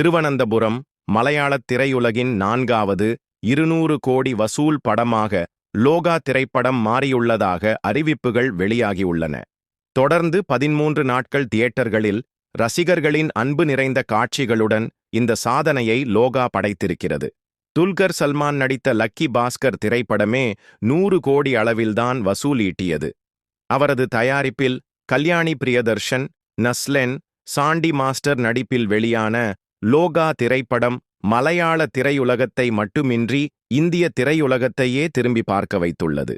திருவனந்தபுரம் மலையாளத் திரையுலகின் நான்காவது இருநூறு கோடி வசூல் படமாக லோகா திரைப்படம் மாறியுள்ளதாக அறிவிப்புகள் வெளியாகியுள்ளன. தொடர்ந்து பதிமூன்று நாட்கள் தியேட்டர்களில் ரசிகர்களின் அன்பு நிறைந்த காட்சிகளுடன் இந்த சாதனையை லோகா படைத்திருக்கிறது. துல்கர் சல்மான் நடித்த லக்கி பாஸ்கர் திரைப்படமே நூறு கோடி அளவில்தான் வசூலீட்டியது. அவரது தயாரிப்பில் கல்யாணி பிரியதர்ஷன் நஸ்லென் சாண்டி மாஸ்டர் நடிப்பில் வெளியான லோகா திரைப்படம் மலையாள திரையுலகத்தை மட்டுமின்றி இந்திய திரையுலகத்தையே திரும்பி பார்க்க வைத்துள்ளது.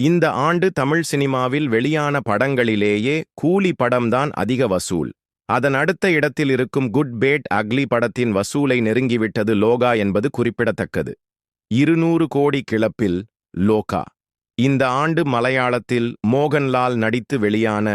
இந்த ஆண்டு தமிழ் சினிமாவில் வெளியான படங்களிலேயே கூலி படம்தான் அதிக வசூல். அதன் அடுத்த இடத்தில் இருக்கும் குட் பேட் அக்லி படத்தின் வசூலை நெருங்கிவிட்டது லோகா என்பது குறிப்பிடத்தக்கது. இருநூறு கோடி கிளப்பில் லோகா. இந்த ஆண்டு மலையாளத்தில் மோகன்லால் நடித்து வெளியான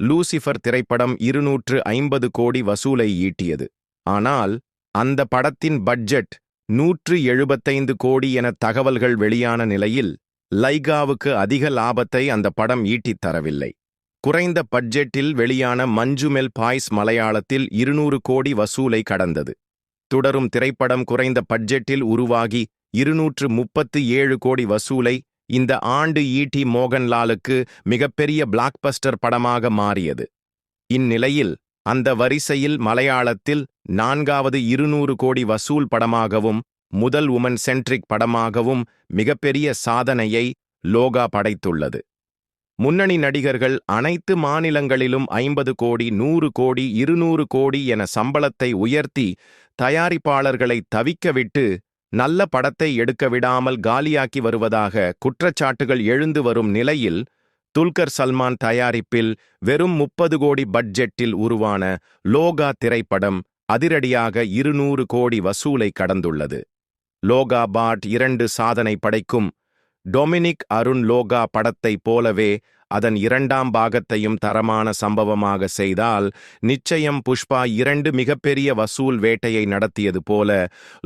லூசிஃபர் திரைப்படம் இருநூற்று ஐம்பது கோடி வசூலை ஈட்டியது. ஆனால் அந்த படத்தின் பட்ஜெட் நூற்று எழுபத்தைந்து கோடி என தகவல்கள் வெளியான நிலையில் லைகாவுக்கு அதிக லாபத்தை அந்த படம் ஈட்டித் தரவில்லை. குறைந்த பட்ஜெட்டில் வெளியான மஞ்சுமெல் பாய்ஸ் மலையாளத்தில் இருநூறு கோடி வசூலை கடந்தது. தொடரும் திரைப்படம் குறைந்த பட்ஜெட்டில் உருவாகி இருநூற்று முப்பத்து ஏழு கோடி வசூலை இந்த ஆண்டு ஈட்டி மோகன்லாலுக்கு மிகப்பெரிய பிளாக்பஸ்டர் படமாக மாறியது. இந்நிலையில் அந்த வரிசையில் மலையாளத்தில் நான்காவது இருநூறு கோடி வசூல் படமாகவும் முதல் உமன் சென்ட்ரிக் படமாகவும் மிகப்பெரிய சாதனையை லோகா படைத்துள்ளது. முன்னணி நடிகர்கள் அனைத்து மாநிலங்களிலும் ஐம்பது கோடி நூறு கோடி இருநூறு கோடி என சம்பளத்தை உயர்த்தி தயாரிப்பாளர்களை தவிக்கவிட்டு நல்ல படத்தை எடுக்க விடாமல் காலியாக்கி வருவதாக குற்றச்சாட்டுகள் எழுந்து வரும் நிலையில் துல்கர் சல்மான் தயாரிப்பில் வெறும் முப்பது கோடி பட்ஜெட்டில் உருவான லோகா திரைப்படம் அதிரடியாக இருநூறு கோடி வசூலை கடந்துள்ளது. லோகா பாட் இரண்டு சாதனை படைக்கும். டொமினிக் அருண் லோகா படத்தைப் போலவே அதன் இரண்டாம் பாகத்தையும் தரமான சம்பவமாக செய்தால் நிச்சயம் புஷ்பா இரண்டு மிகப்பெரிய வசூல் வேட்டையை நடத்தியது போல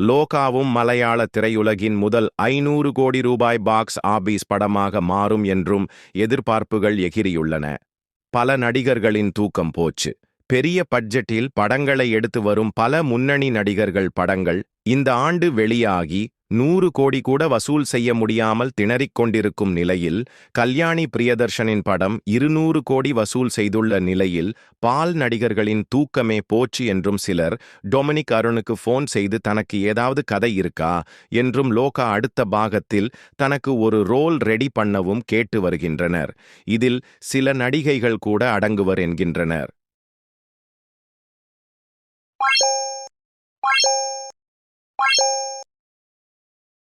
லோகாவும் மலையாள திரையுலகின் முதல் ஐநூறு கோடி ரூபாய் பாக்ஸ் ஆபீஸ் படமாக மாறும் என்றும் எதிர்பார்ப்புகள் எகிரியுள்ளன. பல நடிகர்களின் தூக்கம் போச்சு. பெரிய பட்ஜெட்டில் படங்களை எடுத்து வரும் பல முன்னணி நடிகர்கள் படங்கள் இந்த ஆண்டு வெளியாகி நூறு கோடி கூட வசூல் செய்ய முடியாமல் திணறிக் கொண்டிருக்கும் நிலையில் கல்யாணி பிரியதர்ஷனின் படம் இருநூறு கோடி வசூல் செய்துள்ள நிலையில் பால் நடிகர்களின் தூக்கமே போச்சு என்றும் சிலர் டொமினிக் அருணுக்கு ஃபோன் செய்து தனக்கு ஏதாவது கதை இருக்கா? என்றும் லோகா அடுத்த பாகத்தில் தனக்கு ஒரு ரோல் ரெடி பண்ணவும் கேட்டு வருகின்றனர். இதில் சில நடிகைகள் கூட அடங்குவர் என்கின்றனர்.